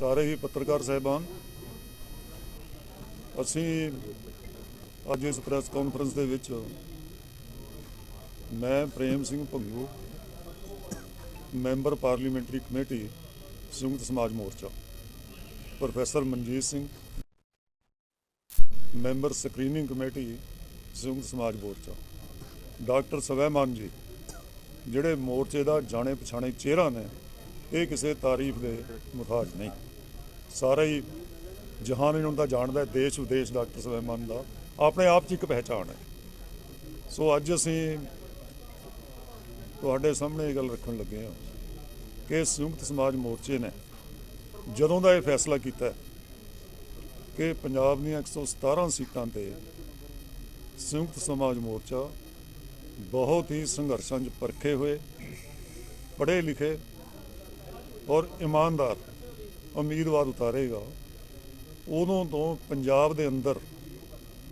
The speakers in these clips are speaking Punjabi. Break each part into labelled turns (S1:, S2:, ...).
S1: ਸਾਰੇ ਹੀ ਪੱਤਰਕਾਰ ਸਹਿਬਾਨ, ਅਸੀਂ ਅੱਜ ਇਸ ਪ੍ਰੈਸ ਕਾਨਫਰੰਸ ਦੇ ਵਿੱਚ ਮੈਂ Prem Singh Bhangu, member parliamentary committee, Sanyukt Samaj Morcha, professor Manjit Singh, member screening committee, Sanyukt Samaj Morcha. Doctor Swaiman ਜੀ, ਜਿਹੜੇ ਮੋਰਚੇ ਦਾ ਜਾਣੇ ਪਛਾਣੇ ਚਿਹਰਾ ਨੇ, ਇਹ ਕਿਸੇ ਤਾਰੀਫ ਦੇ ਮੁਤਾਜ ਨਹੀਂ। ਸਾਰਾ ਹੀ ਜਹਾਨ ਇਹਨਾਂ ਦਾ ਜਾਣਦਾ ਹੈ, ਦੇਸ਼ ਵਿਦੇਸ਼ ਡਾਕਟਰ ਸਵੈਮਾਨ ਦਾ। ਆਪਣੇ ਆਪ 'ਚ ਇੱਕ ਪਹਿਚਾਣ ਹੈ। ਸੋ ਅੱਜ ਅਸੀਂ ਤੁਹਾਡੇ ਸਾਹਮਣੇ ਇਹ ਗੱਲ ਰੱਖਣ ਲੱਗੇ ਹਾਂ ਕਿ ਸੰਯੁਕਤ ਸਮਾਜ ਮੋਰਚੇ ਨੇ ਜਦੋਂ ਦਾ ਇਹ ਫੈਸਲਾ ਕੀਤਾ ਕਿ ਪੰਜਾਬ ਦੀਆਂ 117 ਸੀਟਾਂ ਤੇ ਸੰਯੁਕਤ ਸਮਾਜ ਮੋਰਚਾ ਬਹੁਤ ਹੀ ਸੰਘਰਸ਼ਾਂ 'ਚ ਪਰਖੇ ਹੋਏ, ਪੜ੍ਹੇ ਲਿਖੇ ਔਰ ਇਮਾਨਦਾਰ ਉਮੀਦਵਾਰ ਉਤਾਰੇਗਾ, ਉਦੋਂ ਤੋਂ ਪੰਜਾਬ ਦੇ ਅੰਦਰ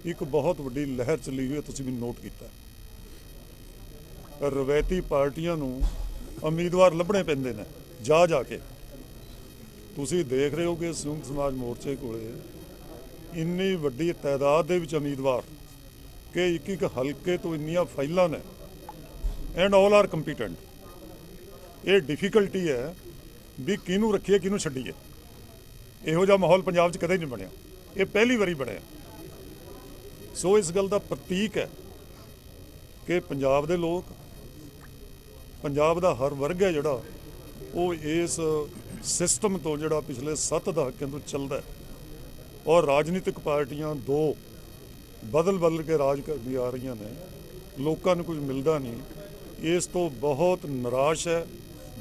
S1: ਇੱਕ ਬਹੁਤ ਵੱਡੀ ਲਹਿਰ ਚੱਲੀ ਹੋਈ ਹੈ, ਤੁਸੀਂ ਵੀ ਨੋਟ ਕੀਤਾ ਹੈ। ਰਵਾਇਤੀ ਪਾਰਟੀਆਂ ਨੂੰ ਉਮੀਦਵਾਰ ਲੱਭਣੇ ਪੈਂਦੇ ਨੇ, ਜਾ ਜਾ ਕੇ। ਤੁਸੀਂ ਦੇਖ ਰਹੇ ਹੋ ਕਿ ਸੰਯੁਕਤ ਸਮਾਜ ਮੋਰਚੇ ਕੋਲੇ ਇੰਨੀ ਵੱਡੀ ਤਾਦਾਦ ਦੇ ਵਿੱਚ ਉਮੀਦਵਾਰ ਕਿ ਇੱਕ ਇੱਕ ਹਲਕੇ ਤੋਂ ਇੰਨੀਆਂ ਫਾਈਲਾਂ ਨੇ ਐਂਡ ਆਲ ਆਰ ਕੰਪੀਟੈਂਟ ਇਹ ਡਿਫਿਕਲਟੀ ਹੈ ਵੀ ਕਿਹਨੂੰ ਰੱਖੀਏ, ਕਿਹਨੂੰ ਛੱਡੀਏ। ਇਹੋ ਜਿਹਾ ਮਾਹੌਲ ਪੰਜਾਬ 'ਚ ਕਦੇ ਨਹੀਂ ਬਣਿਆ। ਇਹ ਪਹਿਲੀ ਵਾਰੀ ਬਣਿਆ। ਸੋ ਇਸ ਗੱਲ ਦਾ ਪ੍ਰਤੀਕ ਹੈ ਕਿ ਪੰਜਾਬ ਦੇ ਲੋਕ, ਪੰਜਾਬ ਦਾ ਹਰ ਵਰਗ ਹੈ ਜਿਹੜਾ, ਉਹ ਇਸ ਸਿਸਟਮ ਤੋਂ ਜਿਹੜਾ ਪਿਛਲੇ 7 ਦਹਾਕਿਆਂ ਤੋਂ ਚੱਲਦਾ ਔਰ ਰਾਜਨੀਤਿਕ ਪਾਰਟੀਆਂ ਦੋ ਬਦਲ ਬਦਲ ਕੇ ਰਾਜ ਕਰਦੀ ਆ ਰਹੀਆਂ ਨੇ। ਲੋਕਾਂ ਨੂੰ ਕੁਝ ਮਿਲਦਾ ਨਹੀਂ। ਇਸ ਤੋਂ ਬਹੁਤ ਨਿਰਾਸ਼ ਹੈ,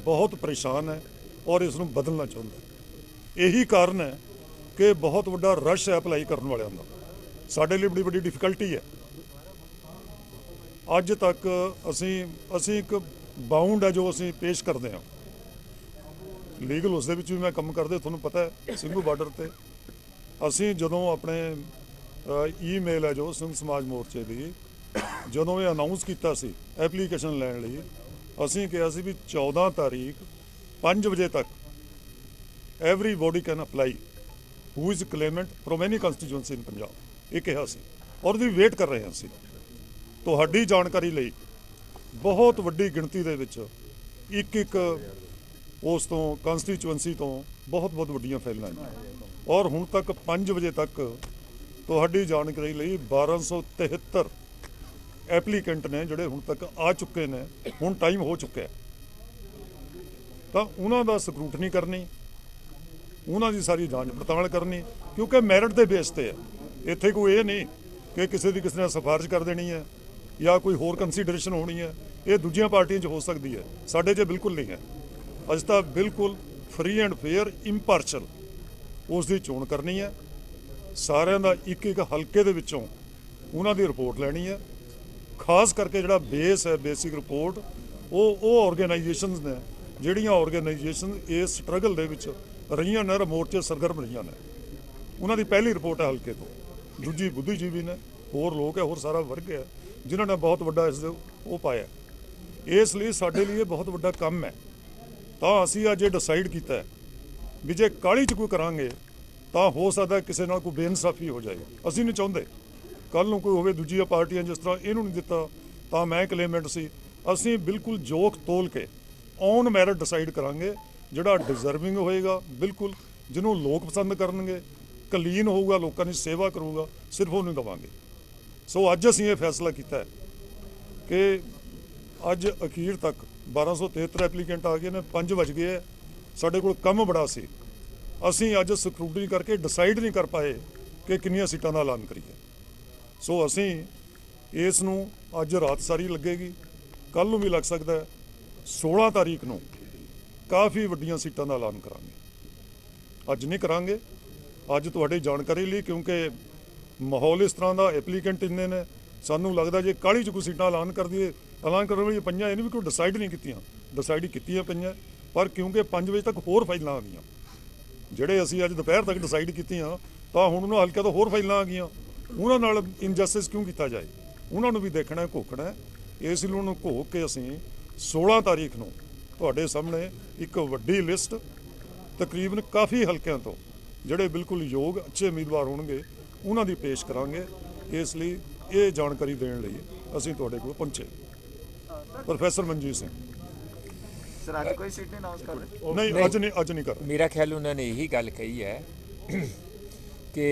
S1: ਬਹੁਤ ਪਰੇਸ਼ਾਨ ਹੈ ਔਰ ਇਸ ਨੂੰ ਬਦਲਣਾ ਚਾਹੁੰਦਾ ਇਹੀ ਕਾਰਨ ਹੈ ਕਿ ਬਹੁਤ ਵੱਡਾ ਰਸ਼ ਹੈ ਅਪਲਾਈ ਕਰਨ ਵਾਲਿਆਂ ਦਾ। ਸਾਡੇ ਲਈ ਬੜੀ ਵੱਡੀ ਡਿਫਿਕਲਟੀ ਹੈ। ਅੱਜ ਤੱਕ ਅਸੀਂ ਅਸੀਂ ਇੱਕ ਬਾਉਂਡ ਹੈ ਜੋ ਅਸੀਂ ਪੇਸ਼ ਕਰਦੇ ਹਾਂ। ਲੀਗਲ ਉਸ ਦੇ ਵਿੱਚ ਵੀ ਮੈਂ ਕੰਮ ਕਰਦੇ, ਤੁਹਾਨੂੰ ਪਤਾ ਹੈ ਸਿੰਘੂ ਬਾਰਡਰ ਤੇ ਅਸੀਂ ਜਦੋਂ ਆਪਣੇ ਈਮੇਲ ਹੈ ਜੋ ਸਿੰਘ ਸਮਾਜ ਮੋਰਚੇ ਦੀ, ਜਦੋਂ ਇਹ ਅਨਾਉਂਸ ਕੀਤਾ ਸੀ ਐਪਲੀਕੇਸ਼ਨ ਲੈਣ ਲਈ, ਅਸੀਂ ਕਿਹਾ ਸੀ ਵੀ 14 ਤਾਰੀਖ 5 ਵਜੇ ਤੱਕ everybody can apply who is claimant from any constituency in Punjab ਇਹ ਕਿਹਾ ਸੀ। ਔਰ ਵੀ ਵੇਟ ਕਰ ਰਹੇ ਹਾਂ ਅਸੀਂ। ਤੁਹਾਡੀ ਜਾਣਕਾਰੀ ਲਈ ਬਹੁਤ ਵੱਡੀ ਗਿਣਤੀ ਦੇ ਵਿੱਚ ਇੱਕ ਇੱਕ ਉਸ ਤੋਂ ਕੰਸਟੀਚੁਐਂਸੀ ਤੋਂ ਬਹੁਤ ਬਹੁਤ ਵੱਡੀਆਂ ਫਾਈਲਾਂ ਨੇ ਔਰ ਹੁਣ ਤੱਕ 5 ਵਜੇ ਤੱਕ ਤੁਹਾਡੀ ਜਾਣਕਾਰੀ ਲਈ 1273 ਐਪਲੀਕੈਂਟ ਨੇ ਜਿਹੜੇ ਹੁਣ ਤੱਕ ਆ ਚੁੱਕੇ ਨੇ, ਹੁਣ ਟਾਈਮ ਹੋ ਚੁੱਕਿਆ। ਤਾਂ ਉਹਨਾਂ ਦਾ ਸਕਰੂਟਨੀ ਕਰਨੀ ਉਹਨਾਂ ਦੀ ਸਾਰੀ ਜਾਂਚ ਪੜਤਾਲ ਕਰਨੀ, ਕਿਉਂਕਿ ਮੈਰਿਟ ਦੇ ਬੇਸ ਤੇ ਹੈ। ਇੱਥੇ ਕੋਈ ਇਹ ਨਹੀਂ ਕਿ ਕਿਸੇ ਦੀ ਕਿਸੇ ਨੇ ਸਿਫਾਰਿਸ਼ ਕਰ ਦੇਣੀ ਹੈ ਜਾਂ ਕੋਈ ਹੋਰ ਕੰਸੀਡਰੇਸ਼ਨ ਹੋਣੀ ਹੈ। ਇਹ ਦੂਜੀਆਂ ਪਾਰਟੀਆਂ 'ਚ ਹੋ ਸਕਦੀ ਹੈ। ਸਾਡੇ 'ਚ ਬਿਲਕੁਲ ਨਹੀਂ ਹੈ। ਅੱਜ ਤਾਂ ਬਿਲਕੁਲ ਫ੍ਰੀ ਐਂਡ ਫੇਅਰ ਇੰਪਾਰਸ਼ਲ ਉਸ ਦੀ ਚੋਣ ਕਰਨੀ ਹੈ। ਸਾਰਿਆਂ ਦਾ ਇੱਕ ਇੱਕ ਹਲਕੇ ਦੇ ਵਿੱਚੋਂ ਉਹਨਾਂ ਦੀ ਰਿਪੋਰਟ ਲੈਣੀ ਹੈ। ਖਾਸ ਕਰਕੇ ਜਿਹੜਾ ਬੇਸ ਹੈ ਬੇਸਿਕ ਰਿਪੋਰਟ ਉਹ ਉਹ ਆਰਗੇਨਾਈਜੇਸ਼ਨਸ ਨੇ ਜਿਹੜੀਆਂ ਆਰਗੇਨਾਈਜੇਸ਼ਨ ਇਸ ਸਟਰਗਲ ਦੇ ਵਿੱਚ ਰਹੀਆਂ ਨੇ ਔਰ ਮੋਰਚੇ ਸਰਗਰਮ ਰਹੀਆਂ ਨੇ। ਉਹਨਾਂ ਦੀ ਪਹਿਲੀ ਰਿਪੋਰਟ ਹੈ ਹਲਕੇ ਤੋਂ। ਦੂਜੀ ਬੁੱਧੀਜੀਵੀ ਨੇ, ਹੋਰ ਲੋਕ ਹੈ, ਹੋਰ ਸਾਰਾ ਵਰਗ ਹੈ, ਜਿਨ੍ਹਾਂ ਨੇ ਬਹੁਤ ਵੱਡਾ ਇਸ ਦੇ ਉਹ ਪਾਇਆ ਇਸ ਲਈ ਸਾਡੇ ਲਈ ਇਹ ਬਹੁਤ ਵੱਡਾ ਕੰਮ ਹੈ। ਤਾਂ ਅਸੀਂ ਅੱਜ ਇਹ ਡਿਸਾਈਡ ਕੀਤਾ ਵੀ ਜੇ ਕਾਲੀ ਚ ਕੋਈ ਕਰਾਂਗੇ, ਤਾਂ ਹੋ ਸਕਦਾ ਕਿਸੇ ਨਾਲ ਕੋਈ ਬੇਇਨਸਾਫੀ ਹੋ ਜਾਏ। ਅਸੀਂ ਨਹੀਂ ਚਾਹੁੰਦੇ। ਕੱਲ ਨੂੰ ਕੋਈ ਹੋਵੇ, ਦੂਜੀਆਂ ਪਾਰਟੀਆਂ ਜਿਸ ਤਰ੍ਹਾਂ ਇਹਨੂੰ ਨਹੀਂ ਦਿੱਤਾ, ਤਾਂ ਮੈਂ ਕਲੇਮੈਂਟ ਸੀ। ਅਸੀਂ ਬਿਲਕੁਲ ਜੋਖ ਤੋਲ ਕੇ ਔਨ ਮੈਰਿਟ ਡਿਸਾਈਡ ਕਰਾਂਗੇ, ਜਿਹੜਾ ਡਿਜ਼ਰਵਿੰਗ ਹੋਏਗਾ, ਬਿਲਕੁਲ, ਜਿਹਨੂੰ ਲੋਕ ਪਸੰਦ ਕਰਨਗੇ, ਕਲੀਨ ਹੋਊਗਾ, ਲੋਕਾਂ ਦੀ ਸੇਵਾ ਕਰੂਗਾ, ਸਿਰਫ ਉਹਨੂੰ ਦਵਾਂਗੇ। ਸੋ ਅੱਜ ਅਸੀਂ ਇਹ ਫੈਸਲਾ ਕੀਤਾ ਹੈ ਕਿ ਅੱਜ ਅਖੀਰ ਤੱਕ 1273 ਐਪਲੀਕੈਂਟ ਆ ਗਏ ਨੇ 5 ਵਜ ਗਏ ਹੈ, ਸਾਡੇ ਕੋਲ ਕੰਮ ਬੜਾ ਸੀ। ਅਸੀਂ ਅੱਜ ਸਕਰੂਟਨੀ ਕਰਕੇ ਡਿਸਾਈਡ ਨਹੀਂ ਕਰ ਪਾਏ ਕਿ ਕਿੰਨੀਆਂ ਸੀਟਾਂ ਦਾ ਐਲਾਨ ਕਰੀਏ। ਸੋ ਅਸੀਂ ਇਸ ਨੂੰ ਅੱਜ ਰਾਤ ਸਾਰੀ ਲੱਗੇਗੀ ਕੱਲ ਨੂੰ ਵੀ ਲੱਗ ਸਕਦਾ ਹੈ 16 ਤਾਰੀਖ ਨੂੰ ਕਾਫੀ ਵੱਡੀਆਂ ਸੀਟਾਂ ਦਾ ਐਲਾਨ ਕਰਾਂਗੇ। ਅੱਜ ਨਹੀਂ ਕਰਾਂਗੇ। ਅੱਜ ਤੁਹਾਡੀ ਜਾਣਕਾਰੀ ਲਈ ਕਿਉਂਕਿ ਮਾਹੌਲ ਇਸ ਤਰ੍ਹਾਂ ਦਾ ਐਪਲੀਕੈਂਟ ਇੰਨੇ ਨੇ, ਸਾਨੂੰ ਲੱਗਦਾ ਜੇ ਕਾਲੀ ਚ ਕੋਈ ਸੀਟਾਂ ਐਲਾਨ ਕਰ ਦਈਏ, ਐਲਾਨ ਕਰਨ ਵਾਲੀ ਪੰਜਾਂ ਇਹਨੇ ਵੀ ਕੋਈ ਡਿਸਾਈਡ ਨਹੀਂ ਕੀਤੀਆਂ। ਡਿਸਾਈਡ ਕੀਤੀਆਂ ਪਈਆਂ, ਪਰ ਕਿਉਂਕਿ 5 ਵਜੇ ਤੱਕ ਹੋਰ ਫਾਈਲਾਂ ਆ ਗਈਆਂ। ਜਿਹੜੇ ਅਸੀਂ ਅੱਜ ਦੁਪਹਿਰ ਤੱਕ ਡਿਸਾਈਡ ਕੀਤੀਆਂ, ਤਾਂ ਹੁਣ ਉਹਨਾਂ ਹਲਕੇ ਤੋਂ ਹੋਰ ਫਾਈਲਾਂ ਆ ਗਈਆਂ। ਉਹਨਾਂ ਨਾਲ ਇਨਜਸਟਿਸ ਕਿਉਂ ਕੀਤਾ ਜਾਏ? ਉਹਨਾਂ ਨੂੰ ਵੀ ਦੇਖਣਾ ਹੈ, ਘੋਖਣਾ ਇਸ ਲਈ ਉਹਨੂੰ ਘੋਖ ਕੇ ਅਸੀਂ 16 ਤਾਰੀਖ ਨੂੰ ਤੁਹਾਡੇ ਸਾਹਮਣੇ ਇੱਕ ਵੱਡੀ ਲਿਸਟ ਤਕਰੀਬਨ ਕਾਫੀ ਹਲਕਿਆਂ ਤੋਂ ਜਿਹੜੇ ਬਿਲਕੁਲ ਯੋਗ ਅੱਛੇ ਉਮੀਦਵਾਰ ਹੋਣਗੇ ਉਹਨਾਂ ਦੀ ਪੇਸ਼ ਕਰਾਂਗੇ। ਇਸ ਲਈ ਇਹ ਜਾਣਕਾਰੀ ਦੇਣ ਲਈ ਅਸੀਂ ਤੁਹਾਡੇ ਕੋਲ ਪਹੁੰਚੇ। ਪ੍ਰੋਫੈਸਰ ਮਨਜੀਤ ਸਿੰਘ।
S2: ਸਰ ਅੱਜ ਕੋਈ ਸੀਟ ਨਹੀਂ ਅਨਾਉਂਸ ਕਰ ਰਹੇ?
S1: ਨਹੀਂ ਅੱਜ ਨਹੀਂ ਅੱਜ ਨਹੀਂ ਕਰ।
S3: ਮੇਰਾ ਖਿਆਲ ਉਹਨਾਂ ਨੇ ਇਹੀ ਗੱਲ ਕਹੀ ਹੈ ਕਿ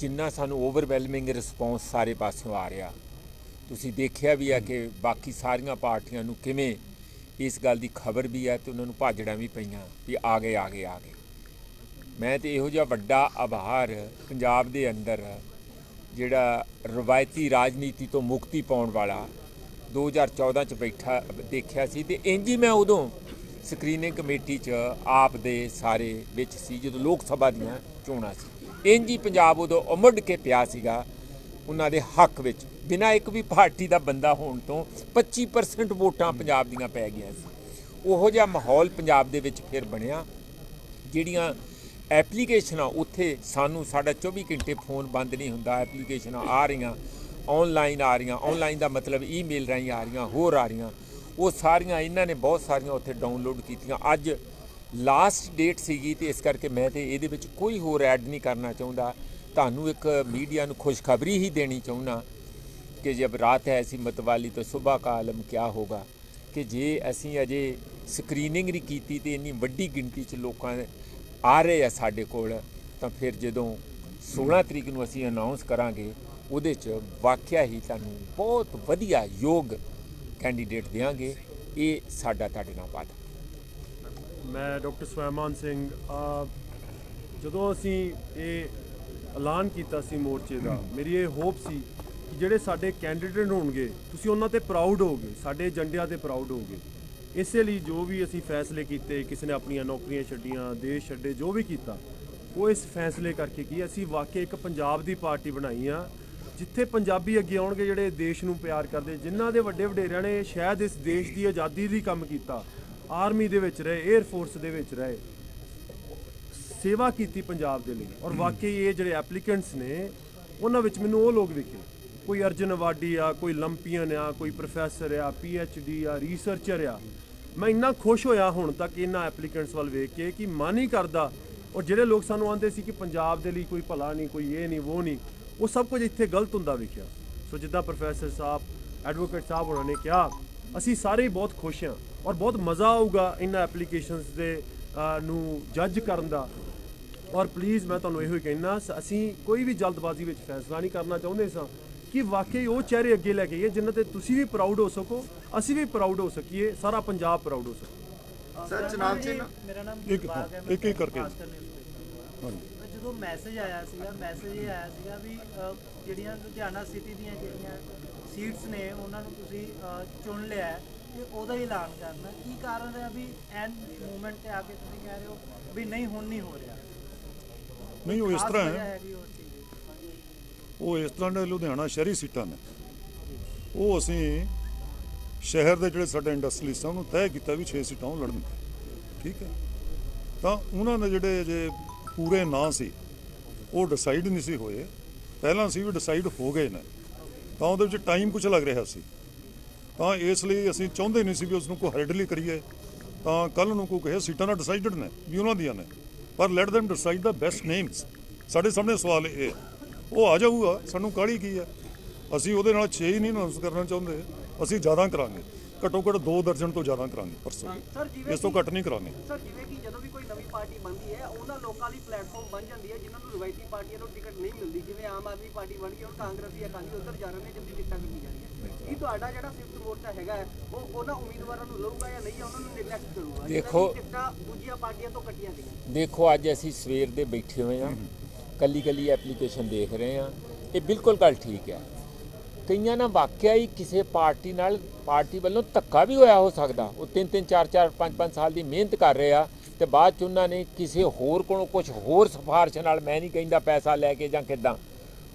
S3: ਜਿੰਨਾ ਸਾਨੂੰ ਓਵਰਵੈਲਮਿੰਗ ਰਿਸਪੌਂਸ ਸਾਰੇ ਪਾਸਿਓਂ ਆ ਰਿਹਾ ਤੁਸੀਂ ਦੇਖਿਆ ਵੀ ਹੈ ਕਿ ਬਾਕੀ ਸਾਰੀਆਂ ਪਾਰਟੀਆਂ ਨੂੰ ਕਿਵੇਂ ਇਸ ਗੱਲ ਦੀ ਖਬਰ ਵੀ ਹੈ ਤੇ ਉਹਨਾਂ ਨੂੰ ਭਾਜੜਾਂ ਵੀ ਪਈਆਂ ਵੀ ਆ ਗਏ ਆ ਗਏ ਆ ਗਏ। ਮੈਂ ਤੇ ਇਹੋ ਜਿਹਾ ਵੱਡਾ ਆਭਾਰ ਪੰਜਾਬ ਦੇ ਅੰਦਰ ਜਿਹੜਾ ਰਵਾਇਤੀ ਰਾਜਨੀਤੀ ਤੋਂ ਮੁਕਤੀ ਪਾਉਣ ਵਾਲਾ 2014 ਚ ਬੈਠਾ, ਦੇਖਿਆ ਸੀ ਤੇ ਇੰਜ ਹੀ ਮੈਂ ਉਦੋਂ ਸਕਰੀਨਿੰਗ ਕਮੇਟੀ ਚ ਆਪ ਦੇ ਸਾਰੇ ਵਿੱਚ ਸੀ, ਜਦੋਂ ਲੋਕ ਸਭਾ ਦੀਆਂ ਚੋਣਾਂ ਸੀ। ਇੰਜ ਹੀ ਪੰਜਾਬ ਉਦੋਂ ਉਮੜ ਕੇ ਪਿਆ ਸੀਗਾ ਉਹਨਾਂ ਦੇ ਹੱਕ ਵਿੱਚ, ਬਿਨਾਂ ਇੱਕ ਵੀ ਪਾਰਟੀ ਦਾ ਬੰਦਾ ਹੋਣ ਤੋਂ 25% ਵੋਟਾਂ ਪੰਜਾਬ ਦੀਆਂ ਪੈ ਗਈਆਂ ਸੀ। ਉਹੋ ਜਿਹਾ ਮਾਹੌਲ ਪੰਜਾਬ ਦੇ ਵਿੱਚ ਫਿਰ ਬਣਿਆ, ਜਿਹੜੀਆਂ ਐਪਲੀਕੇਸ਼ਨਾਂ ਉੱਥੇ ਸਾਨੂੰ ਸਾਡਾ 24 ਘੰਟੇ ਫੋਨ ਬੰਦ ਨਹੀਂ ਹੁੰਦਾ, ਐਪਲੀਕੇਸ਼ਨਾਂ ਆ ਰਹੀਆਂ ਆਨਲਾਈਨ ਆ ਰਹੀਆਂ ਆਨਲਾਈਨ ਦਾ ਮਤਲਬ ਈਮੇਲ ਰਾਹੀਂ ਆ ਰਹੀਆਂ, ਹੋਰ ਆ ਰਹੀਆਂ। ਉਹ ਸਾਰੀਆਂ ਇਹਨਾਂ ਨੇ ਬਹੁਤ ਸਾਰੀਆਂ ਉੱਥੇ ਡਾਊਨਲੋਡ ਕੀਤੀਆਂ। ਅੱਜ ਲਾਸਟ ਡੇਟ ਸੀਗੀ ਤੇ ਇਸ ਕਰਕੇ ਮੈਂ ਤੇ ਇਹਦੇ ਵਿੱਚ ਕੋਈ ਹੋਰ ਐਡ ਨਹੀਂ ਕਰਨਾ ਚਾਹੁੰਦਾ। ਤੁਹਾਨੂੰ ਇੱਕ ਮੀਡੀਆ ਨੂੰ ਖੁਸ਼ਖਬਰੀ ਹੀ ਦੇਣੀ ਚਾਹੁੰਦਾ ਕਿ ਜਬ ਰਾਤ ਹੈ ਅਸੀਂ ਮਤਵਾਲੀ ਤਾਂ ਸਵੇਰ ਕਾ ਆਲਮ ਕਿਆ ਹੋਗਾ? ਕਿ ਜੇ ਅਸੀਂ ਅਜੇ ਸਕਰੀਨਿੰਗ ਨਹੀਂ ਕੀਤੀ ਤੇ ਇੰਨੀ ਵੱਡੀ ਗਿਣਤੀ 'ਚ ਲੋਕਾਂ ਆ ਰਹੇ ਆ ਸਾਡੇ ਕੋਲ, ਤਾਂ ਫਿਰ ਜਦੋਂ 16 ਤਰੀਕ ਨੂੰ ਅਸੀਂ ਅਨਾਉਂਸ ਕਰਾਂਗੇ, ਉਹਦੇ 'ਚ ਵਾਕਿਆ ਹੀ ਤੁਹਾਨੂੰ ਬਹੁਤ ਵਧੀਆ ਯੋਗ ਕੈਂਡੀਡੇਟ ਦੇਵਾਂਗੇ ਇਹ ਸਾਡਾ ਤੁਹਾਡੇ ਨਾਲ ਵਾਅਦਾ।
S4: ਮੈਂ ਡਾਕਟਰ ਸਵੈਮਾਨ ਸਿੰਘ ਜਦੋਂ ਅਸੀਂ ਇਹ ਐਲਾਨ ਕੀਤਾ ਸੀ ਮੋਰਚੇ ਦਾ। ਮੇਰੀ ਇਹ ਹੋਪ ਸੀ ਕਿ ਜਿਹੜੇ ਸਾਡੇ ਕੈਂਡੀਡੇਟ ਹੋਣਗੇ, ਤੁਸੀਂ ਉਹਨਾਂ ਤੇ ਪ੍ਰਾਊਡ ਹੋਗੇ ਸਾਡੇ ਏਜੰਡਿਆਂ ਤੇ ਪ੍ਰਾਊਡ ਹੋਗੇ ਇਸੇ ਲਈ ਜੋ ਵੀ ਅਸੀਂ ਫੈਸਲੇ ਕੀਤੇ, ਕਿਸੇ ਨੇ ਆਪਣੀਆਂ ਨੌਕਰੀਆਂ ਛੱਡੀਆਂ, ਦੇਸ਼ ਛੱਡੇ, ਜੋ ਵੀ ਕੀਤਾ, ਉਹ ਇਸ ਫੈਸਲੇ ਕਰਕੇ ਕੀ ਅਸੀਂ ਵਾਕਿਆ ਇੱਕ ਪੰਜਾਬ ਦੀ ਪਾਰਟੀ ਬਣਾਈ ਆ, ਜਿੱਥੇ ਪੰਜਾਬੀ ਅੱਗੇ ਆਉਣਗੇ ਜਿਹੜੇ ਦੇਸ਼ ਨੂੰ ਪਿਆਰ ਕਰਦੇ, ਜਿਨ੍ਹਾਂ ਦੇ ਵੱਡੇ ਵਡੇਰਿਆਂ ਨੇ ਸ਼ਾਇਦ ਇਸ ਦੇਸ਼ ਦੀ ਆਜ਼ਾਦੀ ਲਈ ਕੰਮ ਕੀਤਾ, ਆਰਮੀ ਦੇ ਵਿੱਚ ਰਹੇ 에ਅਰ ਫੋਰਸ ਦੇ ਵਿੱਚ ਰਹੇ। ਸੇਵਾ ਕੀਤੀ ਪੰਜਾਬ ਦੇ ਲਈ। ਔਰ ਵਾਕਈ ਇਹ ਜਿਹੜੇ ਐਪਲੀਕੈਂਟਸ ਨੇ ਉਹਨਾਂ ਵਿੱਚ ਮੈਨੂੰ ਉਹ ਲੋਕ ਵਿਖੇ ਕੋਈ ਅਰਜਨ ਅਵਾਰਡੀ ਆ ਕੋਈ ਲੰਪੀਅਨ ਆ ਕੋਈ ਪ੍ਰੋਫੈਸਰ ਆ ਡੀ ਆ ਰਿਸਰਚਰ ਆ। ਮੈਂ ਇੰਨਾ ਖੁਸ਼ ਹੋਇਆ ਹੁਣ ਤੱਕ ਇਹਨਾਂ ਐਪਲੀਕੈਂਟਸ ਵੱਲ ਵੇਖ ਕੇ ਕਿ ਮਨ ਹੀ ਕਰਦਾ। ਔਰ ਜਿਹੜੇ ਲੋਕ ਸਾਨੂੰ ਆਂਦੇ ਸੀ ਕਿ ਪੰਜਾਬ ਦੇ ਲਈ ਕੋਈ ਭਲਾ ਨਹੀਂ ਕੋਈ ਇਹ ਨਹੀਂ ਉਹ ਨਹੀਂ ਉਹ ਸਭ ਕੁਝ ਇੱਥੇ ਗਲਤ ਹੁੰਦਾ ਵਿਖਿਆ। ਸੋ ਜਿੱਦਾਂ ਪ੍ਰੋਫੈਸਰ ਸਾਹਿਬ ਐਡਵੋਕੇਟ ਸਾਹਿਬ ਉਹਨਾਂ ਨੇ ਕਿਹਾ ਅਸੀਂ ਸਾਰੇ ਬਹੁਤ ਖੁਸ਼ ਹਾਂ। ਔਰ ਬਹੁਤ ਮਜ਼ਾ ਆਊਗਾ ਇਹਨਾਂ ਐਪਲੀਕੇਸ਼ਨਸ ਦੇ ਨੂੰ ਜੱਜ ਕਰਨ ਦਾ। ਔਰ ਪਲੀਜ਼ ਮੈਂ ਤੁਹਾਨੂੰ ਇਹੋ ਹੀ ਕਹਿਣਾ ਅਸੀਂ ਕੋਈ ਵੀ ਜਲਦਬਾਜ਼ੀ ਵਿੱਚ ਫੈਸਲਾ ਨਹੀਂ ਕਰਨਾ ਚਾਹੁੰਦੇ ਸਾਂ ਕਿ ਵਾਕਈ ਉਹ ਚਿਹਰੇ ਅੱਗੇ ਲੈ ਕੇ ਆਈਏ ਜਿਨ੍ਹਾਂ ਤੇ ਤੁਸੀਂ ਵੀ ਪ੍ਰਾਊਡ ਹੋ ਸਕੋ ਅਸੀਂ ਵੀ ਪ੍ਰਾਊਡ ਹੋ ਸਕੀਏ ਸਾਰਾ ਪੰਜਾਬ ਪ੍ਰਾਊਡ ਹੋ ਸਕੇ
S2: ਸਰ ਚੁਣਾਵ ਚਿੰਨ੍ਹ
S5: ਮੇਰਾ ਨਾਮ ਹੈ,
S1: ਇੱਕ- ਇੱਕ ਕਰਕੇ।
S5: ਜਦੋਂ ਮੈਸੇਜ ਆਇਆ ਸੀਗਾ ਮੈਸੇਜ ਇਹ ਆਇਆ ਸੀਗਾ ਵੀ ਜਿਹੜੀਆਂ ਲੁਧਿਆਣਾ ਸਿਟੀ ਦੀਆਂ ਜਿਹੜੀਆਂ ਸੀਟਸ ਨੇ ਉਹਨਾਂ ਨੂੰ ਤੁਸੀਂ ਚੁਣ ਲਿਆ ਹੈ। ਤੇ ਉਹਦਾ ਹੀ ਐਲਾਨ ਕਰਨਾ। ਕੀ ਕਾਰਨ ਹੈ ਵੀ ਐਂਡ ਮੂਵਮੈਂਟ ਤੇ ਆ ਕੇ ਤੁਸੀਂ ਕਹਿ ਰਹੇ ਹੋ ਵੀ ਨਹੀਂ ਹੁਣ ਨਹੀਂ ਹੋ ਰਿਹਾ?
S1: ਨਹੀਂ ਉਹ ਇਸ ਤਰ੍ਹਾਂ ਹੈ। ਉਹ ਇਸ ਤਰ੍ਹਾਂ ਦੇ ਲੁਧਿਆਣਾ ਸ਼ਹਿਰੀ ਸੀਟਾਂ ਨੇ। ਉਹ ਅਸੀਂ ਸ਼ਹਿਰ ਦੇ ਜਿਹੜੇ ਸਾਡੇ ਇੰਡਸਟਰੀਲਿਸਟ ਉਹਨੂੰ ਤੈਅ ਕੀਤਾ ਵੀ 6 ਸੀਟਾਂ ਉਹ ਲੜਨਗੇ ਠੀਕ ਹੈ? ਤਾਂ ਉਹਨਾਂ ਦੇ ਜਿਹੜੇ ਜੇ ਪੂਰੇ ਨਾਂ ਸੀ ਉਹ ਡਿਸਾਈਡ ਨਹੀਂ ਸੀ ਹੋਏ। ਪਹਿਲਾਂ ਸੀ ਵੀ ਡਿਸਾਈਡ ਹੋ ਗਏ ਨੇ। ਤਾਂ ਉਹਦੇ ਵਿੱਚ ਟਾਈਮ ਕੁਝ ਲੱਗ ਰਿਹਾ ਸੀ। ਤਾਂ ਇਸ ਲਈ ਅਸੀਂ ਚਾਹੁੰਦੇ ਨਹੀਂ ਸੀ ਵੀ ਉਸ ਨੂੰ ਕੋਈ ਹਰਡਲੀ ਕਰੀਏ। ਤਾਂ ਕੱਲ ਨੂੰ ਕੋਈ ਕਹੇ ਸੀਟਾਂ ਤਾਂ ਡਿਸਾਈਡਡ ਨੇ ਵੀ ਉਹਨਾਂ ਦੀਆਂ ਨੇ। ਪਰ let them decide the best names ਸਾਡੇ ਸਾਹਮਣੇ ਸਵਾਲ ਇਹ ਉਹ ਆ ਜਾਊਗਾ ਸਾਨੂੰ ਕਾਹਲੀ ਕੀ ਹੈ? ਅਸੀਂ ਉਹਦੇ ਨਾਲ 6 ਹੀ ਨਹੀਂ ਅਨਾਉਂਸ ਕਰਨਾ ਚਾਹੁੰਦੇ। ਅਸੀਂ ਜ਼ਿਆਦਾ ਕਰਾਂਗੇ। ਘੱਟੋ ਘੱਟ 2 ਦਰਜਨ ਤੋਂ ਜ਼ਿਆਦਾ ਕਰਾਂਗੇ ਪਰਸੋਂ। ਇਸ ਤੋਂ ਘੱਟ ਨਹੀਂ ਕਰਾਂਗੇ।
S6: ਸਰ ਜਿਵੇਂ ਕਿ ਜਦੋਂ ਵੀ ਕੋਈ ਨਵੀਂ ਪਾਰਟੀ ਬਣਦੀ ਹੈ ਉਹਨਾਂ ਲੋਕਾਂ ਲਈ ਪਲੇਟਫਾਰਮ ਬਣ ਜਾਂਦੀ ਹੈ ਜਿਨ੍ਹਾਂ ਨੂੰ ਰਵਾਇਤੀ ਪਾਰਟੀਆਂ ਨੂੰ ਟਿਕਟ ਨਹੀਂ ਮਿਲਦੀ। ਜਿਵੇਂ ਆਮ ਆਦਮੀ ਪਾਰਟੀ ਬਣ ਗਈ ਹੁਣ ਕਾਂਗਰਸੀ ਅਕਾਲੀ ਉੱਧਰ ਜਾ ਰਹੇ ਨੇ ਜਿੰਦੀ ਟਿਕਟਾਂ ਕੱਟੀ ਜਾ ਰਹੀਆਂ ਕੀ ਤੁਹਾਡਾ ਜਿਹੜਾ ਸੰਯੁਕਤ ਮੋਰਚਾ ਹੈਗਾ ਹੈ, ਉਹ ਉਹਨਾਂ ਉਮੀਦਵਾਰਾਂ ਨੂੰ ਲਊਗਾ ਜਾਂ ਨਹੀਂ ਉਹਨਾਂ ਨੂੰ ਨਿਗਲੈਕਟ ਕਰੂਗਾ? ਜਿਨ੍ਹਾਂ ਦੀ
S3: ਦੇਖੋ-
S6: ਟਿਕਟਾਂ ਦੂਜੀਆਂ ਪਾਰਟੀਆਂ ਤੋਂ ਕੱਟੀਆਂ ਗਈਆਂ।
S3: ਦੇਖੋ ਅੱਜ ਅਸੀਂ ਸਵੇਰ ਦੇ ਬੈਠੇ ਹੋਏ ਹਾਂ ਕੱਲੀ ਕੱਲੀ ਐਪਲੀਕੇਸ਼ਨ ਦੇਖ ਰਹੇ ਹਾਂ। ਇਹ ਬਿਲਕੁਲ ਗੱਲ ਠੀਕ ਹੈ। ਕਈਆਂ ਨਾਲ ਵਾਕਿਆ ਹੀ ਕਿਸੇ ਪਾਰਟੀ ਨਾਲ ਪਾਰਟੀ ਵੱਲੋਂ ਧੱਕਾ ਵੀ ਹੋਇਆ ਹੋ ਸਕਦਾ। ਉਹ ਤਿੰਨ ਤਿੰਨ ਚਾਰ ਚਾਰ ਪੰਜ ਪੰਜ ਸਾਲ ਦੀ ਮਿਹਨਤ ਕਰ ਰਹੇ ਆ ਤੇ ਬਾਅਦ ਚ ਉਹਨਾਂ ਨੇ ਕਿਸੇ ਹੋਰ ਕੋਲੋਂ ਕੁਝ ਹੋਰ ਸਿਫਾਰਿਸ਼ ਨਾਲ ਮੈਂ ਨਹੀਂ ਕਹਿੰਦਾ ਪੈਸਾ ਲੈ ਕੇ ਜਾਂ ਕਿਦਾਂ।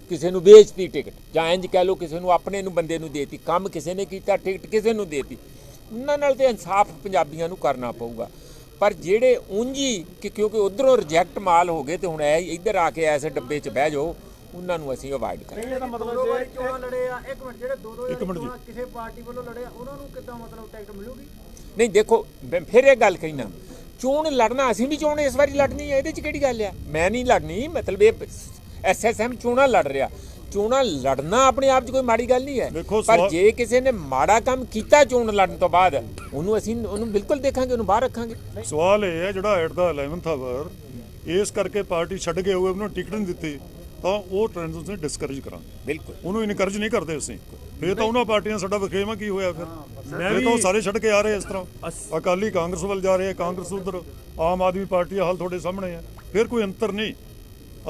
S3: ਕਿਸੇ ਨੂੰ ਵੇਚਤੀ ਟਿਕਟ ਜਾਂ ਇੰਜ ਕਹਿ ਲਓ ਕਿਸੇ ਨੂੰ ਆਪਣੇ ਨੂੰ ਬੰਦੇ ਨੂੰ ਦੇਤੀ ਕੰਮ ਕਿਸੇ ਨੇ ਕੀਤਾ ਟਿਕਟ ਕਿਸੇ ਨੂੰ ਦੇਤੀ। ਉਹਨਾਂ ਨਾਲ ਤੇ ਇਨਸਾਫ ਪੰਜਾਬੀਆਂ ਨੂੰ ਕਰਨਾ ਪਊਗਾ। ਪਰ ਜਿਹੜੇ ਉਂਝੀ ਕਿ ਕਿਉਂਕਿ ਉਧਰੋਂ ਰਿਜੈਕਟ ਮਾਲ ਹੋ ਗਏ ਤੇ ਹੁਣ ਐ ਇੱਧਰ ਆ ਕੇ ਐਸੇ ਡੱਬੇ 'ਚ ਬਹਿ ਜਾਓ ਉਹਨਾਂ ਨੂੰ ਅਸੀਂ ਅਵਾਇਡ ਕਰਾਂਗੇ।
S6: ਇਹਦਾ ਮਤਲਬ ਦੋ ਵਾਰੀ ਚੋਣਾਂ ਲੜੇ ਆ। ਇੱਕ ਮਿੰਟ ਜਿਹੜੇ ਦੋ ਦੋ
S1: ਜੀ।
S6: ਕਿਸੇ ਪਾਰਟੀ ਵੱਲੋਂ ਲੜੇ ਆ ਉਹਨਾਂ ਨੂੰ ਕਿੱਦਾਂ ਮਤਲਬ ਟਿਕਟ ਮਿਲੂਗੀ?
S3: ਨਹੀਂ ਦੇਖੋ ਮੈਂ ਫਿਰ ਇਹ ਗੱਲ ਕਹਿਣਾ ਚੋਣ ਲੜਨਾ ਅਸੀਂ ਵੀ ਚੋਣ ਇਸ ਵਾਰੀ ਲੜਨੀ ਹੈ ਇਹਦੇ 'ਚ ਕਿਹੜੀ ਗੱਲ ਆ ਮੈਂ ਨਹੀਂ ਲੜਨੀ ਮਤਲਬ ਇਹ ਐਸਐਸਐਮ ਚੋਣਾਂ ਲੜ ਰਿਹਾ। ਚੋਣਾਂ ਲੜਨਾ ਆਪਣੇ ਆਪ 'ਚ ਕੋਈ ਮਾੜੀ ਗੱਲ ਨਹੀਂ ਹੈ।
S1: ਦੇਖੋ,
S3: ਪਰ
S1: ਸਵਾ-
S3: ਜੇ ਕਿਸੇ ਨੇ ਮਾੜਾ ਕੰਮ ਕੀਤਾ ਚੋਣ ਲੜਨ ਤੋਂ ਬਾਅਦ ਉਹਨੂੰ ਅਸੀਂ ਉਹਨੂੰ ਬਿਲਕੁਲ ਦੇਖਾਂਗੇ ਉਹਨੂੰ ਬਾਹਰ ਰੱਖਾਂਗੇ।
S1: ਸਵਾਲ ਇਹ ਹੈ ਜਿਹੜਾ ਐਟ ਦਾ 11th ਆਵਰ ਇਸ ਕਰਕੇ ਪਾਰਟੀ ਛੱਡ ਗਏ ਹੋਏ ਉਹਨੂੰ ਟਿਕਟ ਨਹੀਂ ਦਿੱਤੀ ਤਾਂ ਉਹ ਟ੍ਰੈਂਡ ਅਸੀਂ ਡਿਸਕਰੇਜ ਕਰਾਂਗੇ।
S3: ਬਿਲਕੁਲ।
S1: ਉਹਨੂੰ ਇਨਕਰੇਜ ਨਹੀਂ ਕਰਦੇ ਅਸੀਂ। ਫੇਰ ਤਾਂ ਉਹਨਾਂ ਪਾਰਟੀਆਂ ਸਾਡਾ ਵਖੇਵਾ ਕੀ ਹੋਇਆ ਫਿਰ?
S4: ਮੈਂ
S1: ਇਹ ਤਾਂ ਉਹ ਸਾਰੇ ਛੱਡ ਕੇ ਆ ਰਹੇ ਇਸ ਤਰ੍ਹਾਂ। ਅਕਾਲੀ ਕਾਂਗਰਸ ਵੱਲ ਜਾ ਰਹੇ ਆ ਕਾਂਗਰਸ ਉਧਰ ਆਮ ਆਦਮੀ ਪਾਰਟੀ ਹਾਲ ਤੁਹਾਡੇ ਸਾਹਮਣੇ ਹੈ। ਫਿਰ ਕੋਈ ਅੰਤਰ ਨਹੀਂ।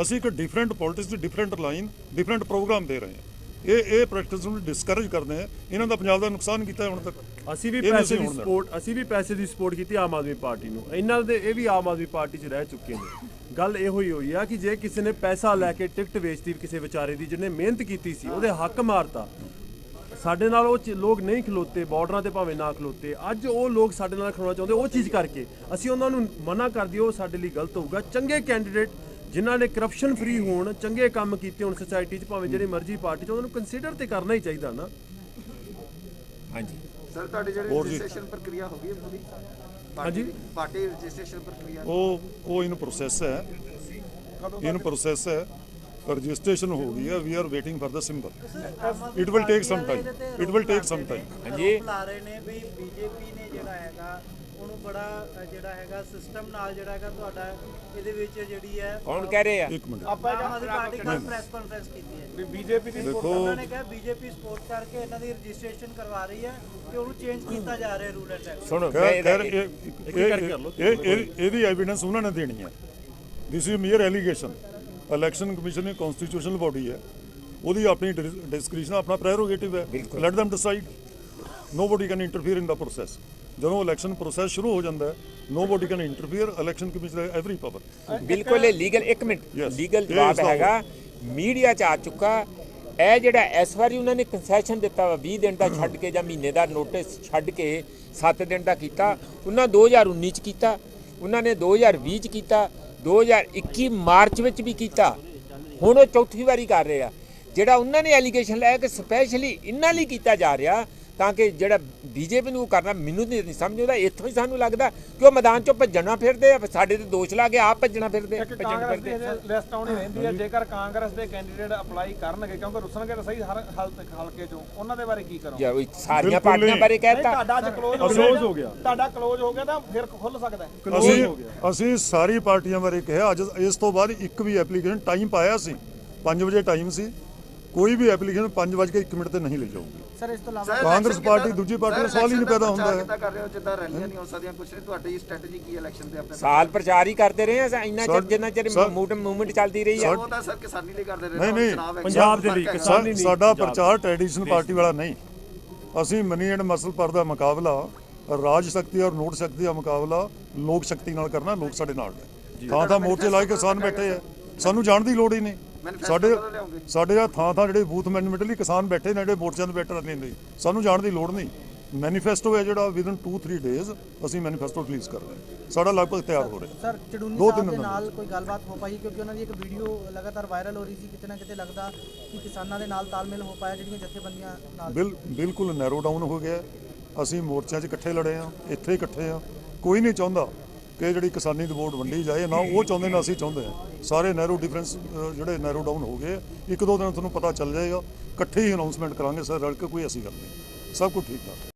S1: ਅਸੀਂ ਇੱਕ ਡਿਫਰੈਂਟ ਪੋਲਿਟਿਕਸ ਦੀ ਡਿਫਰੈਂਟ ਲਾਈਨ ਡਿਫਰੈਂਟ ਪ੍ਰੋਗਰਾਮ ਦੇ ਰਹੇ ਹਾਂ। ਇਹ ਇਹ ਪ੍ਰੈਕਟਿਸ ਨੂੰ ਡਿਸਕਰੇਜ ਕਰਦੇ ਆ ਇਹਨਾਂ ਦਾ ਪੰਜਾਬ ਦਾ ਨੁਕਸਾਨ ਕੀਤਾ ਹੁਣ ਤੱਕ।
S4: ਅਸੀਂ ਵੀ ਪੈਸੇ ਦੀ ਸਪੋਰਟ ਅਸੀਂ ਵੀ ਪੈਸੇ ਦੀ ਸਪੋਰਟ ਕੀਤੀ ਆਮ ਆਦਮੀ ਪਾਰਟੀ ਨੂੰ। ਇਹਨਾਂ ਦੇ ਇਹ ਵੀ ਆਮ ਆਦਮੀ ਪਾਰਟੀ 'ਚ ਰਹਿ ਚੁੱਕੇ ਨੇ। ਗੱਲ ਇਹੋ ਹੀ ਹੋਈ ਆ ਕਿ ਜੇ ਕਿਸੇ ਨੇ ਪੈਸਾ ਲੈ ਕੇ ਟਿਕਟ ਵੇਚਤੀ ਕਿਸੇ ਵਿਚਾਰੇ ਦੀ ਜਿਹਨੇ ਮਿਹਨਤ ਕੀਤੀ ਸੀ ਉਹਦੇ ਹੱਕ ਮਾਰਤਾ ਸਾਡੇ ਨਾਲ ਉਹ ਲੋਕ ਨਹੀਂ ਖਲੋਤੇ ਬਾਰਡਰਾਂ ਤੇ ਭਾਵੇਂ ਨਾ ਖਲੋਤੇ। ਅੱਜ ਉਹ ਲੋਕ ਸਾਡੇ ਨਾਲ ਖਲੋਣਾ ਚਾਹੁੰਦੇ ਉਹ ਚੀਜ਼ ਕਰਕੇ। ਅਸੀਂ ਉਹਨਾਂ ਨੂੰ ਮਨਾ ਕਰ ਦਿਓ ਸਾਡੇ ਲਈ ਗਲਤ ਹੋਊਗਾ। ਚੰਗੇ ਕੈਂਡੀਡੇਟ ਜਿਨ੍ਹਾਂ ਨੇ ਕਰਪਸ਼ਨ ਫ੍ਰੀ ਹੋਣ ਚੰਗੇ ਕੰਮ ਕੀਤੇ ਹੋਣ ਸੋਸਾਇਟੀ 'ਚ ਭਾਵੇਂ ਜਿਹੜੀ ਮਰਜ਼ੀ ਪਾਰਟੀ 'ਚ ਉਹਨਾਂ ਨੂੰ ਕੰਸੀਡਰ ਤੇ ਕਰਨਾ ਹੀ ਚਾਹੀਦਾ ਨਾ
S3: ਹਾਂਜੀ
S2: ਸਰ ਤੁਹਾਡੀ ਜਿਹੜੀ। ਰਜਿਸਟ੍ਰੇਸ਼ਨ ਪ੍ਰਕਿਰਿਆ ਹੋ ਗਈ ਹੈ ਪੂਰੀ
S4: ਹਾਂਜੀ।
S2: ਪਾਰਟੀ- ਰਜਿਸਟ੍ਰੇਸ਼ਨ ਪ੍ਰਕਿਰਿਆ
S1: ਉਹ ਉਹ ਇਨ ਪ੍ਰੋਸੈਸ ਹੈ ਇਨ ਪ੍ਰੋਸੈਸ ਹੈ ਰਜਿਸਟ੍ਰੇਸ਼ਨ ਹੋ ਗਈ ਹੈ we are waiting for the symbol It will take some time. It will take some time.
S3: ਹਾਂਜੀ।
S5: ਲਾ ਰਹੇ ਨੇ ਵੀ ਬੀਜੇਪੀ ਨੇ ਬੜਾ ਜਿਹੜਾ ਹੈਗਾ ਸਿਸਟਮ ਨਾਲ ਜਿਹੜਾ ਹੈਗਾ ਤੁਹਾਡਾ ਇਹਦੇ ਵਿੱਚ ਜਿਹੜੀ ਹੈ
S3: ਕੌਣ ਕਹਿ ਰਹੇ ਆ?
S1: ਇੱਕ ਮਿੰਟ।
S5: ਆਮ ਆਦਮੀ ਪਾਰਟੀ ਕੱਲ ਪ੍ਰੈਸ ਕਾਨਫਰੰਸ ਕੀਤੀ ਹੈ।
S2: ਬੀਜੇਪੀ ਦੀ
S1: ਦੇਖੋ।
S5: ਉਹਨਾਂ ਨੇ ਕਿਹਾ ਬੀਜੇਪੀ ਸਪੋਰਟ ਕਰਕੇ ਇਹਨਾਂ ਦੀ ਰਜਿਸਟ੍ਰੇਸ਼ਨ ਕਰਵਾ ਰਹੀ ਹੈ ਤੇ ਉਹਨੂੰ ਚੇਂਜ ਕੀਤਾ ਜਾ ਰਿਹਾ ਰੂਲ ਐਂਡ ਟੈਕਸ
S3: ਸੁਣੋ
S1: ਇਹ ਇਹ-। ਇਹ ਇਹ- ਇਹਦੀ ਐਵੀਡੈਂਸ ਉਹਨਾਂ ਨੇ ਦੇਣੀ ਹੈ। This is mere allegation election commission ਇੱਕ ਕਨਸਟੀਟਿਊਸ਼ਨਲ ਬਾਡੀ ਹੈ। ਉਹਦੀ ਆਪਣੀ ਡਿਸਕ੍ਰਿਪਸ਼ਨ ਆਪਣਾ ਪ੍ਰੈਰੋਗੇਟਿਵ ਹੈ। Let them decide nobody can interfere in the process ਜਦੋਂ ਇਲੈਕਸ਼ਨ ਪ੍ਰੋਸੈਸ ਸ਼ੁਰੂ ਹੋ ਜਾਂਦਾ ਹੈ nobody can interfere election commission the every power
S3: ਬਿਲਕੁਲ ਇਹ ਲੀਗਲ ਇੱਕ ਮਿੰਟ।
S1: Yes.
S3: ਲੀਗਲ
S1: ਇਹ
S3: ਜਵਾਬ ਹੈਗਾ ਮੀਡੀਆ 'ਚ ਆ ਚੁੱਕਾ ਇਹ ਜਿਹੜਾ ਇਸ ਵਾਰੀ ਉਹਨਾਂ ਨੇ ਕੰਸੈਸ਼ਨ ਦਿੱਤਾ ਵਾ 20 ਦਿਨ ਦਾ ਛੱਡ ਕੇ ਜਾਂ ਮਹੀਨੇ ਦਾ ਨੋਟਿਸ ਛੱਡ ਕੇ 7 ਦਿਨ ਦਾ ਕੀਤਾ ਉਹਨਾਂ 2019 ਚ ਕੀਤਾ ਉਹਨਾਂ ਨੇ 2020 ਚ ਕੀਤਾ 2021 ਮਾਰਚ ਵਿੱਚ ਵੀ ਕੀਤਾ। ਹੁਣ ਉਹ ਚੌਥੀ ਵਾਰੀ ਕਰ ਰਹੇ ਆ। ਜਿਹੜਾ ਉਹਨਾਂ ਨੇ ਐਲੀਗੇਸ਼ਨ ਲਾਇਆ ਕਿ ਸਪੈਸ਼ਲੀ ਇਹਨਾਂ ਲਈ ਕੀਤਾ ਜਾ ਰਿਹਾ ਤਾਂ ਕਿ ਜਿਹੜਾ ਬੀਜੇਪੀ ਨੂੰ ਕਰਨਾ ਮੈਨੂੰ ਨਹੀਂ ਸਮਝ ਆਉਂਦਾ ਇੱਥੋਂ ਹੀ ਸਾਨੂੰ ਲੱਗਦਾ ਕਿ ਉਹ ਮੈਦਾਨ ਚੋਂ ਭੱਜਣਾ ਫਿਰਦੇ ਆ ਸਾਡੇ ਤੇ ਦੋਸ਼ ਲਾ ਕੇ ਆਪ ਭੱਜਣਾ ਫਿਰਦੇ ਭੱਜਣ ਫਿਰਦੇ
S7: ਲਿਸਟ ਆਉਣੀ ਰਹਿੰਦੀ ਹੈ ਜੇਕਰ ਕਾਂਗਰਸ ਦੇ ਕੈਂਡੀਡੇਟ ਅਪਲਾਈ ਕਰਨਗੇ ਕਿਉਂਕਿ ਰੁੱਸਣਗੇ ਤਾਂ ਸਹੀ ਹਰ ਹਲਕ ਹਲਕੇ ਚੋਂ ਉਹਨਾਂ ਦੇ ਬਾਰੇ ਕੀ ਕਰੋ
S3: ਜਾਂ ਉਹ ਸਾਰੀਆਂ ਪਾਰਟੀਆਂ। ਬਾਰੇ ਕਹਿਤਾ
S7: ਤੁਹਾਡਾ ਅੱਜ ਕਲੋਜ਼ ਹੋ
S4: Close
S7: ਗਿਆ। ਤੁਹਾਡਾ ਕਲੋਜ਼ ਹੋ ਗਿਆ ਤਾਂ ਫਿਰ ਖੁੱਲ ਸਕਦਾ ਹੈ।
S1: ਅਸੀਂ ਅਸੀਂ ਸਾਰੀ ਪਾਰਟੀਆਂ ਬਾਰੇ ਕਿਹਾ ਅੱਜ ਇਸ ਤੋਂ ਬਾਅਦ ਇੱਕ ਵੀ ਐਪਲੀਕੇਸ਼ਨ ਟਾਈਮ ਪਾਇਆ ਸੀ 5 ਵਜੇ ਟਾਈਮ ਸੀ ਕੋਈ ਵੀ ਐਪਲੀਕੇਸ਼ਨ 5 ਵਜੇ ਇੱਕ ਮਿੰਟ ਤੇ ਨਹੀਂ ਲਈ ਜਾਊਗੀ।
S5: ਸਰ ਇਸ ਤੋਂ ਇਲਾਵਾ
S1: ਕਾਂਗਰਸ ਪਾਰਟੀ, ਦੂਜੀ ਪਾਰਟੀ ਦਾ ਸਵਾਲ ਹੀ ਨਹੀਂ ਪੈਦਾ ਹੁੰਦਾ
S2: ਪ੍ਰਚਾਰ
S1: ਹੈ।
S2: ਕਿੱਦਾਂ ਕਰ ਰਹੇ ਹੋ? ਜਿੱਦਾਂ ਰੈਲੀਆਂ ਨਹੀਂ ਹੋ ਸਕਦੀਆਂ ਕੁਛ ਨਹੀਂ। ਤੁਹਾਡੀ ਸਟ੍ਰੈਟਜੀ ਕੀ ਇਲੈਕਸ਼ਨ ਦੇ ਆਪਣੇ
S3: ਸਾਲ ਪ੍ਰਚਾਰ ਹੀ ਕਰਦੇ ਰਹੇ ਆ ਇੰਨਾ ਚਿਰ ਜਿੰਨਾ ਚਿਰ ਮੂਵਮੈਂਟ ਚੱਲਦੀ ਰਹੀ ਆ?
S2: ਉਹ ਤਾਂ ਸਰ ਕਿਸਾਨੀ ਲਈ ਕਰਦੇ ਰਹੇ
S1: ਨਹੀਂ,
S2: ਨਾ,
S1: ਨਹੀਂ।
S2: ਹੈ,
S4: ਪੰਜਾਬ ਦੇ ਲਈ। ਕਿਸਾਨ- ਨਹੀਂ,
S1: ਸਾਡਾ ਪ੍ਰਚਾਰ ਟ੍ਰੈਡੀਸ਼ਨਲ ਪਾਰਟੀ ਵਾਲਾ ਨਹੀਂ। ਅਸੀਂ ਮਨੀ ਐਂਡ ਮਸਲ ਪਰ ਦਾ ਮੁਕਾਬਲਾ ਰਾਜ ਸ਼ਕਤੀ ਔਰ ਨੋਟ ਸ਼ਕਤੀ ਦਾ ਮੁਕਾਬਲਾ ਲੋਕ ਸ਼ਕਤੀ ਨਾਲ ਕਰਨਾ ਲੋਕ ਸਾਡੇ ਨਾਲ। ਨੇ ਥਾਂ ਥਾਂ ਮੋਰਚੇ ਲਾ ਕੇ ਕਿਸਾਨ ਬੈਠੇ ਆ। ਸਾਨੂੰ ਜਾਣ ਦੀ ਲੋੜ ਹੀ ਨਹੀਂ। ਸਾਡੇ? ਸਾਡੇ ਆ ਥਾਂ ਥਾਂ ਜਿਹੜੇ ਬੂਥ ਮੈਨੇਜਮੈਂਟ ਲਈ ਕਿਸਾਨ ਬੈਠੇ ਨੇ ਜਿਹੜੇ ਮੋਰਚਿਆਂ ਤੇ ਬੈਠੇ ਰਹਿੰਦੇ ਨੇ ਸਾਨੂੰ ਜਾਣ ਦੀ ਲੋੜ ਨਹੀਂ। ਮੈਨੀਫੈਸਟੋ ਹੈ ਜਿਹੜਾ ਵਿਦਨ 2-3 ਡੇਜ਼ ਅਸੀਂ ਮੈਨੀਫੈਸਟੋ ਰਿਲੀਜ਼ ਕਰ ਰਹੇ ਹਾਂ। ਸਾਡਾ ਲਗਭਗ ਤਿਆਰ ਹੋ ਰਿਹਾ।
S8: ਸਰ ਚੜੂਨੀ
S1: ਦੋ
S8: ਸਾਹਿਬ ਦੇ ਨਾਲ ਕੋਈ ਗੱਲਬਾਤ ਹੋ ਪਾਈ? ਕਿਉਂਕਿ ਉਹਨਾਂ ਦੀ ਇੱਕ ਵੀਡੀਓ ਲਗਾਤਾਰ ਵਾਇਰਲ ਹੋ ਰਹੀ ਸੀ। ਕਿਤੇ ਨਾ ਕਿਤੇ ਲੱਗਦਾ ਕਿ ਕਿਸਾਨਾਂ ਦੇ ਨਾਲ ਤਾਲਮੇਲ ਹੋ ਪਾਇਆ ਜਿਹੜੀਆਂ ਜਥੇਬੰਦੀਆਂ ਨਾਲ।
S1: ਬਿਲ ਬਿਲਕੁਲ ਨੈਰੋ ਡਾਊਨ ਹੋ ਗਿਆ। ਅਸੀਂ ਮੋਰਚਿਆਂ 'ਚ ਇਕੱਠੇ ਲੜੇ ਆ ਇੱਥੇ ਇਕੱਠੇ ਆ ਕੋਈ ਨਹੀਂ ਚਾਹੁੰਦਾ ਕਿ ਜਿਹੜੀ ਕਿਸਾਨੀ ਦੀ ਵੋਟ ਵੰਡੀ ਜਾਏ, ਨਾ ਉਹ ਚਾਹੁੰਦੇ ਨਾ ਅਸੀਂ ਚਾਹੁੰਦੇ ਆ ਸਾਰੇ ਨੈਰੋ ਡਿਫਰੈਂਸ ਜਿਹੜੇ ਨੈਰੋ ਡਾਊਨ ਹੋ ਗਏ ਇੱਕ ਦੋ ਦਿਨ ਤੁਹਾਨੂੰ ਪਤਾ ਚੱਲ ਜਾਏਗਾ। ਇਕੱਠੇ ਹੀ ਅਨਾਉਂਸਮੈਂਟ ਕਰਾਂਗੇ, ਸਰ, ਰਲ ਕੇ ਕੋਈ ਐਸੀ ਗੱਲ ਨਹੀਂ। ਸਭ ਕੁਝ ਠੀਕ ਠਾਕ।